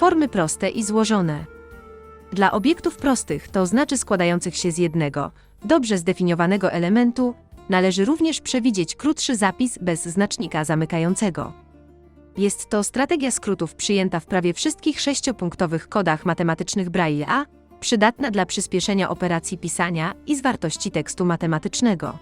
Formy proste i złożone. Dla obiektów prostych, to znaczy składających się z jednego, dobrze zdefiniowanego elementu, należy również przewidzieć krótszy zapis bez znacznika zamykającego. Jest to strategia skrótów przyjęta w prawie wszystkich sześciopunktowych kodach matematycznych Braille A, przydatna dla przyspieszenia operacji pisania i zwartości tekstu matematycznego.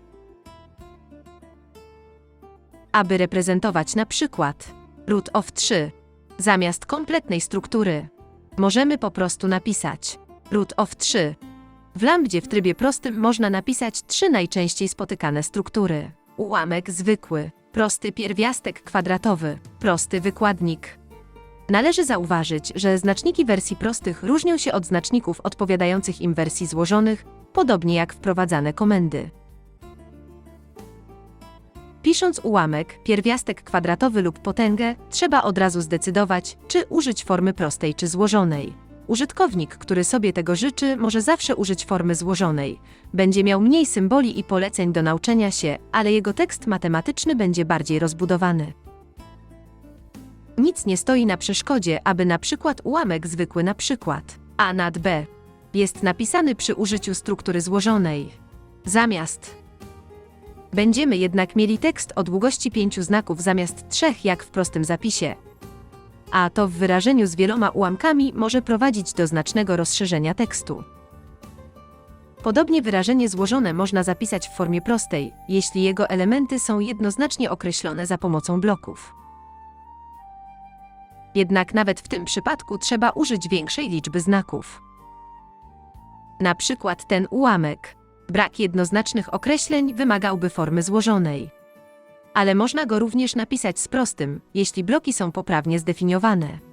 Aby reprezentować na przykład root of 3 zamiast kompletnej struktury, możemy po prostu napisać root of 3. W lambdzie w trybie prostym można napisać trzy najczęściej spotykane struktury. Ułamek zwykły, prosty pierwiastek kwadratowy, prosty wykładnik. Należy zauważyć, że znaczniki wersji prostych różnią się od znaczników odpowiadających im wersji złożonych, podobnie jak wprowadzane komendy. Pisząc ułamek, pierwiastek kwadratowy lub potęgę, trzeba od razu zdecydować, czy użyć formy prostej czy złożonej. Użytkownik, który sobie tego życzy, może zawsze użyć formy złożonej. Będzie miał mniej symboli i poleceń do nauczenia się, ale jego tekst matematyczny będzie bardziej rozbudowany. Nic nie stoi na przeszkodzie, aby na przykład ułamek zwykły na przykład a nad b jest napisany przy użyciu struktury złożonej. Zamiast Będziemy jednak mieli tekst o długości pięciu znaków zamiast trzech jak w prostym zapisie. A to w wyrażeniu z wieloma ułamkami może prowadzić do znacznego rozszerzenia tekstu. Podobnie wyrażenie złożone można zapisać w formie prostej, jeśli jego elementy są jednoznacznie określone za pomocą bloków. Jednak nawet w tym przypadku trzeba użyć większej liczby znaków. Na przykład ten ułamek. Brak jednoznacznych określeń wymagałby formy złożonej. Ale można go również napisać z prostym, jeśli bloki są poprawnie zdefiniowane.